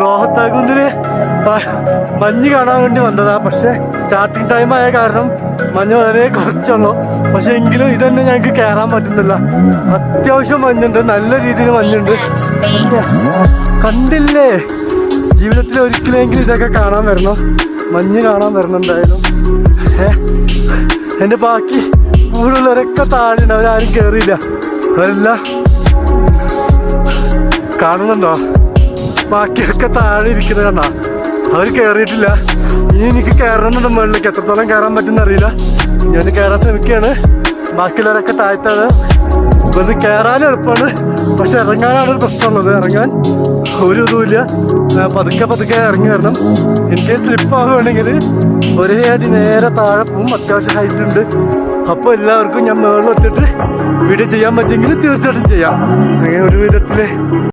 റോഹത്താകുന്നിൽ മഞ്ഞ് കാണാൻ വേണ്ടി വന്നതാ. പക്ഷെ സ്റ്റാർട്ടിങ് ടൈം ആയ കാരണം മഞ്ഞ് വളരെ കുറച്ചുള്ളൂ. പക്ഷെ എങ്കിലും ഇതന്നെ ഞങ്ങൾക്ക് കയറാൻ പറ്റുന്നില്ല. അത്യാവശ്യം മഞ്ഞുണ്ട്. നല്ല രീതിയിൽ മഞ്ഞുണ്ട്. കണ്ടില്ലേ? ജീവിതത്തിൽ ഒരിക്കലെങ്കിലും ഇതൊക്കെ കാണാൻ വരണം. മഞ്ഞ് കാണാൻ വരണം എന്റെ ബാക്കി കൂടുതലൊരൊക്കെ താഴെയുണ്ട് അവരാരും കയറിയില്ല അവരെല്ലാം കാണുന്നുണ്ടോ? ബാക്കിയൊക്കെ താഴെ ഇരിക്കുന്നത് കണ്ടാ. അവർ കയറിയിട്ടില്ല ഇനി എനിക്ക് കയറണമെന്നുണ്ട് മുകളിലേക്ക്. എത്രത്തോളം കയറാൻ പറ്റുന്ന അറിയില്ല ഞാൻ കയറാൻ ശ്രമിക്കുകയാണ്. ബാക്കിയുള്ളവരൊക്കെ താഴ്ത്താണ്. ഇപ്പൊ ഇത് കയറാൻ എളുപ്പമാണ്. പക്ഷെ ഇറങ്ങാനാണ് ഒരു പ്രശ്നമുള്ളത്. ഇറങ്ങാൻ ഒരു ഇതുമില്ല പതുക്കെ പതുക്കെ ഇറങ്ങി വരണം. എനിക്ക് സ്ലിപ്പ് ആവുകയാണെങ്കിൽ ഒരേ അടി നേരെ താഴെ പോവും. അത്യാവശ്യം ഹൈറ്റ് ഉണ്ട്. അപ്പോൾ എല്ലാവർക്കും ഞാൻ മേളിൽ വെച്ചിട്ട് വീഡിയോ ചെയ്യാൻ പറ്റുമെങ്കിൽ തീർച്ചയായിട്ടും ചെയ്യാം. അങ്ങനെ ഒരു വിധത്തിൽ